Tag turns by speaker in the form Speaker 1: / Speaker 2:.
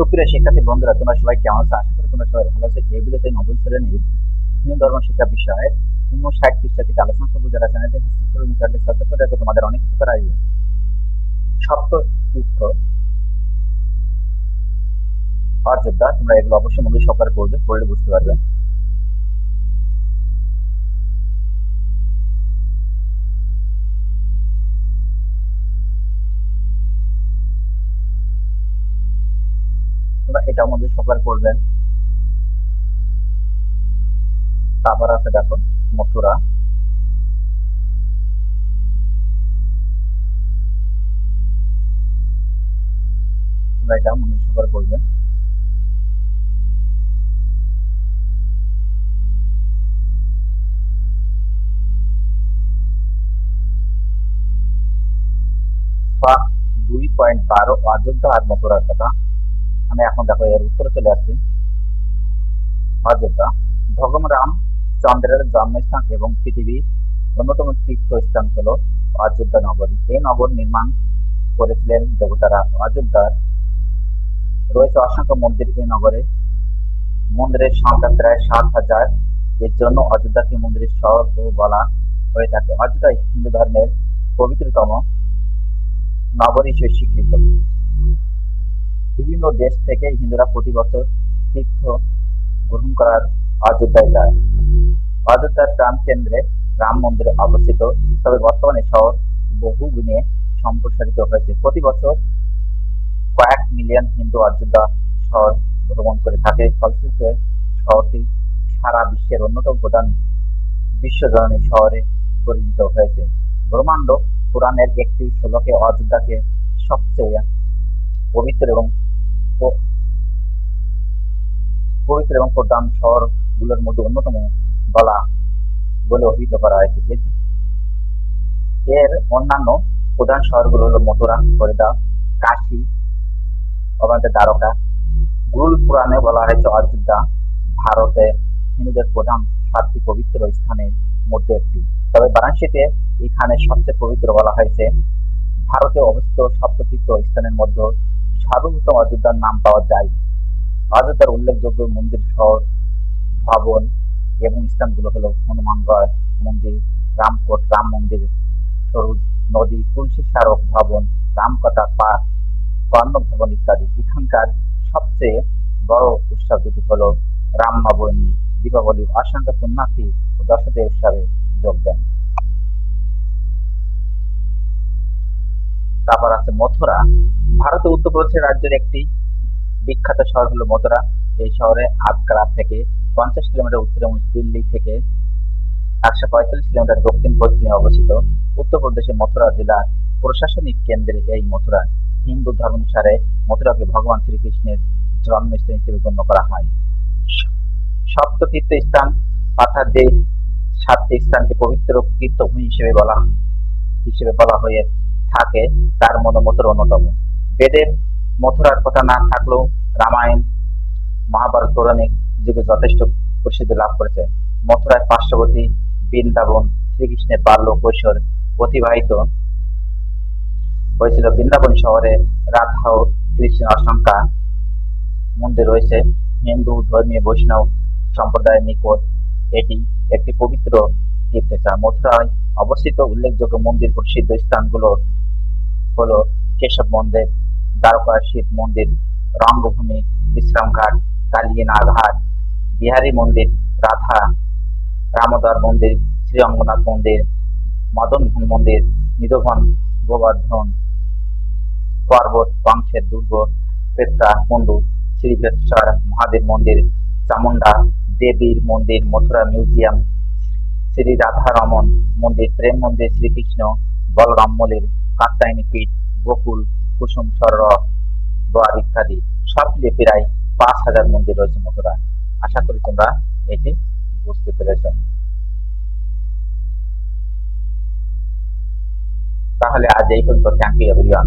Speaker 1: সুপ্রিয় শিক্ষার্থী বন্ধুরা, তোমরা সবাই কেমন আছো? আশা করি তোমরা সবাই ভালো আছো। এই ভিডিওতে নবম শ্রেণির হিন্দু ধর্ম শিক্ষা বিষয়ে ষাট পৃষ্ঠা থেকে আলোচনা করব। যারা চ্যানেলটি সাবস্ক্রাইব করে করে রাখো। তোমাদের অনেক কিছু করা আসবে সপ্ত তীর্থ। অযোধ্যা তোমরা এগুলো অবশ্যই মধ্যে সকালে করবে পড়লে বুঝতে পারবে। এটার মধ্যে সকাল পড়বেন তারপর আছে দেখো, মথুরা। এটা সকাল পড়বেন দুই পয়েন্ট বারো, অযোধ্যা আর মথুরার কথা। আমি এখন দেখো এর উত্তরে চলে আসছি। অযোধ্যা ভগবান রাম চন্দ্রের জন্মস্থান এবং পৃথিবীর অন্যতম তীর্থস্থান হল অযোধ্যা নগরী। এই নগর নির্মাণ করেছিলেন দেবতারা অযোধ্যার। রয়েছে অসংখ্য মন্দির এই নগরে। মন্দিরের সংখ্যা প্রায় সাত হাজার। এর জন্য অযোধ্যাকে মন্দিরের শহর বলা হয়ে থাকে। অযোধ্যা হিন্দু ধর্মের পবিত্রতম নগর হিসেবে স্বীকৃত। বিভিন্ন দেশ থেকে হিন্দুরা প্রতি বছর তীর্থ গ্রহণ করার অযোধ্যায় যায়। অযোধ্যার প্রাণ কেন্দ্রে রাম মন্দির অবস্থিত, তবে বর্তমানে শহর বহু গুণে সম্প্রসারিত হয়েছে। প্রতি বছর কয়েক মিলিয়ন হিন্দু অযোধ্যা শহর ভ্রমণ করে থাকে। ফলশ্রুতিতে শহরটি সারা বিশ্বের অন্যতম প্রধান বিশ্বজননী শহরে পরিণত হয়েছে। ব্রহ্মাণ্ড পুরাণের একটি শ্লোকে অযোধ্যাকে সবচেয়ে পবিত্র এবং পবিত্র এবং প্রধান শহরগুলোর মধ্যে অন্যতম বলা বলে অভিহিত করা হয়েছে। এর অন্যান্য প্রধান শহরগুলো হলো মথুরা, ফরিদা, কাশী অবান্তে দ্বারকা। গুরুল পুরাণে বলা হয়েছে, অযোধ্যা ভারতে হিন্দুদের প্রধান সাতটি পবিত্র স্থানের মধ্যে একটি। তবে বারাণসীতে এখানে সবচেয়ে পবিত্র বলা হয়েছে, ভারতে অবস্থিত সপ্ততীর্থ স্থানের মধ্যে সার্বভৌম অযোধ্যার নাম পাওয়া যায় অযোধ্যার উল্লেখযোগ্য মন্দির, শহর, ভবন এবং স্থানগুলো হলো হনুমানগড় মন্দির, রামকোট রাম মন্দির, সরু নদী, তুলসী স্মারক ভবন রামকথা পার্ক কর্ণ ভবন ইত্যাদি। এখানকার সবচেয়ে বড় উৎসব দুটি হলো রাম নবমী, দীপাবলি, অসংখ্য পুণ্যার্থী ও দর্শকদের উৎসবে যোগ দেন। তারপর আছে মথুরা। ভারতের উত্তরপ্রদেশ রাজ্যের একটি বিখ্যাত শহর হলো মথুরা। এই শহরে আগ্রা থেকে পঞ্চাশ কিলোমিটার উত্তরে দিল্লি থেকে একশো পঁয়তাল্লিশ কিলোমিটার দক্ষিণ পশ্চিমে অবস্থিত। উত্তরপ্রদেশের মথুরা জেলার প্রশাসনিক কেন্দ্রে এই মথুরা হিন্দু ধর্মানুসারে মথুরাকে ভগবান শ্রীকৃষ্ণের জন্মস্থান হিসেবে গণ্য করা হয়। সপ্ত তীর্থ স্থান অর্থাৎ যে সাতটি স্থানকে পবিত্র তীর্থভূমি হিসেবে বলা হিসেবে বলা হয়ে থাকে তার মধ্যে মথুরা অন্যতম। বেদের মথুরার কথা না থাকলেও রামায়ণ, মহাভারত পৌরাণিক যুগে যথেষ্ট প্রসিদ্ধি লাভ করেছে। মথুরায় পার্শ্ববর্তী বৃন্দাবন শ্রীকৃষ্ণের বাল্য কৈশোর অতিবাহিত হয়েছিল। বৃন্দাবন শহরে রাধা ও কৃষ্ণের অসংখ্যা মন্দির রয়েছে। হিন্দু, ধর্মীয়, বৈষ্ণব সম্প্রদায়ের নিকট এটি একটি পবিত্র তীর্থস্থান। মথুরায় অবস্থিত উল্লেখযোগ্য মন্দির প্রসিদ্ধ স্থানগুলো হলো কেশব মন্দির, দ্বারকা শিব মন্দির রঙ্গভূমি বিশ্রামঘাট কালিয়ানা ঘাট বিহারী মন্দির, রাধা, রামদার মন্দির শ্রী অঙ্গনাথ মন্দির মদনমোহন মন্দির নিধবন গোবর্ধন, পর্বত বংশের দুর্গ, পেত্রা কুণ্ডু শ্রী বেশ্বর মহাদেব মন্দির চামুন্ডা দেবীর মন্দির, মথুরা মিউজিয়াম, শ্রী রাধারমন মন্দির, প্রেম মন্দির, শ্রীকৃষ্ণ, বলরাম মন্দির, কাত্যায়নী পীঠ গোকুল, কুসুম সরোবর দ্বার ইত্যাদি সব মিলিয়ে প্রায় পাঁচ হাজার মন্দির রয়েছে মথুরা। আশা করি তোমরা এটি বুঝতে পেরেছ। তাহলে আজ এই পর্যন্ত। Thank you everyone